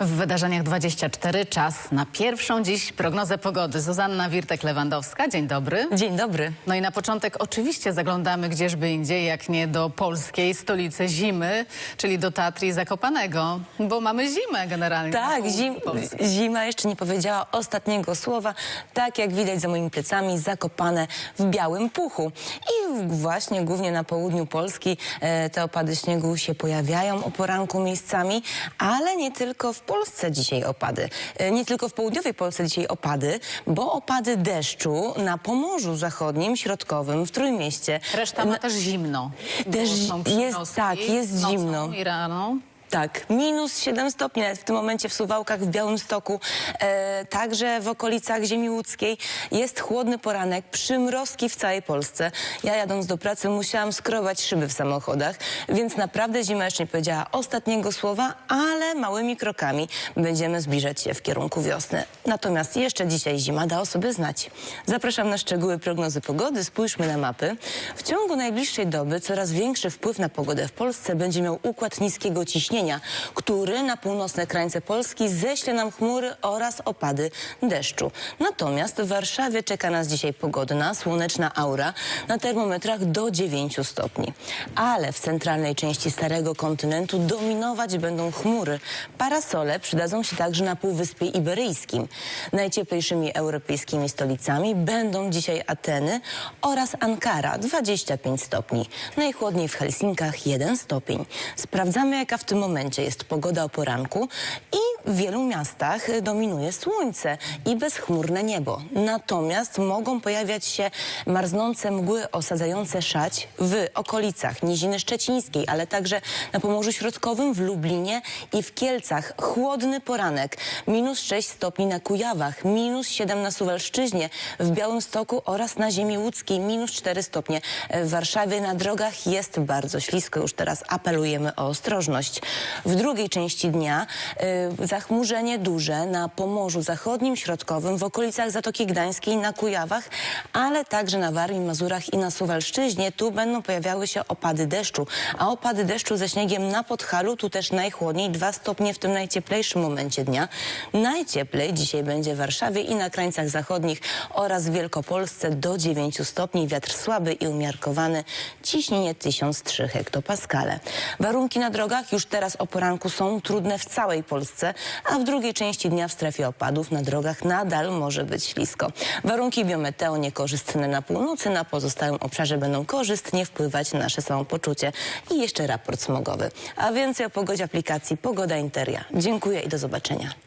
W wydarzeniach 24 czas na pierwszą dziś prognozę pogody. Zuzanna Wirtek-Lewandowska, dzień dobry. Dzień dobry. No i na początek oczywiście zaglądamy gdzieżby indziej, jak nie do polskiej stolicy zimy, czyli do Tatry i Zakopanego, bo mamy zimę generalnie. Tak, zim, zima jeszcze nie powiedziała ostatniego słowa. Tak jak widać za moimi plecami, zakopane w białym puchu. I właśnie głównie na południu Polski e, te opady śniegu się pojawiają o poranku miejscami, ale nie tylko w Polsce dzisiaj opady. E, nie tylko w południowej Polsce dzisiaj opady, bo opady deszczu na Pomorzu Zachodnim, Środkowym, w Trójmieście. Reszta ma też zimno. Też jest- tak, jest zimno. I rano. Tak, minus 7 stopni w tym momencie w Suwałkach, w Białymstoku, e, także w okolicach ziemi łódzkiej. Jest chłodny poranek, przymrozki w całej Polsce. Ja jadąc do pracy musiałam skrobać szyby w samochodach, więc naprawdę zima jeszcze nie powiedziała ostatniego słowa, ale małymi krokami będziemy zbliżać się w kierunku wiosny. Natomiast jeszcze dzisiaj zima da o sobie znać. Zapraszam na szczegóły prognozy pogody. Spójrzmy na mapy. W ciągu najbliższej doby coraz większy wpływ na pogodę w Polsce będzie miał układ niskiego ciśnienia, który na północne krańce Polski ześle nam chmury oraz opady deszczu. Natomiast w Warszawie czeka nas dzisiaj pogodna, słoneczna aura na termometrach do 9 stopni. Ale w centralnej części Starego Kontynentu dominować będą chmury. Parasole przydadzą się także na Półwyspie Iberyjskim. Najcieplejszymi europejskimi stolicami będą dzisiaj Ateny oraz Ankara 25 stopni. Najchłodniej w Helsinkach 1 stopień. Sprawdzamy jaka w tym momencie jest pogoda o poranku i w wielu miastach dominuje słońce i bezchmurne niebo. Natomiast mogą pojawiać się marznące mgły osadzające szać w okolicach Niziny Szczecińskiej, ale także na Pomorzu Środkowym, w Lublinie i w Kielcach. Chłodny poranek, minus 6 stopni na Kujawach, minus 7 na Suwalszczyźnie, w Białymstoku oraz na ziemi łódzkiej, minus 4 stopnie. W Warszawie na drogach jest bardzo ślisko, już teraz apelujemy o ostrożność. W drugiej części dnia y, zachmurzenie duże na Pomorzu Zachodnim, Środkowym, w okolicach Zatoki Gdańskiej, na Kujawach, ale także na Warmii, Mazurach i na Suwalszczyźnie. Tu będą pojawiały się opady deszczu, a opady deszczu ze śniegiem na Podhalu, tu też najchłodniej, 2 stopnie w tym najcieplejszym momencie dnia. Najcieplej dzisiaj będzie w Warszawie i na krańcach zachodnich oraz w Wielkopolsce do 9 stopni. Wiatr słaby i umiarkowany, ciśnienie 1003 hektopaskale. Warunki na drogach już teraz o poranku są trudne w całej Polsce, a w drugiej części dnia w strefie opadów na drogach nadal może być ślisko. Warunki biometeo niekorzystne na północy, na pozostałym obszarze będą korzystnie wpływać na nasze samopoczucie. I jeszcze raport smogowy. A więcej o pogodzie aplikacji Pogoda Interia. Dziękuję i do zobaczenia.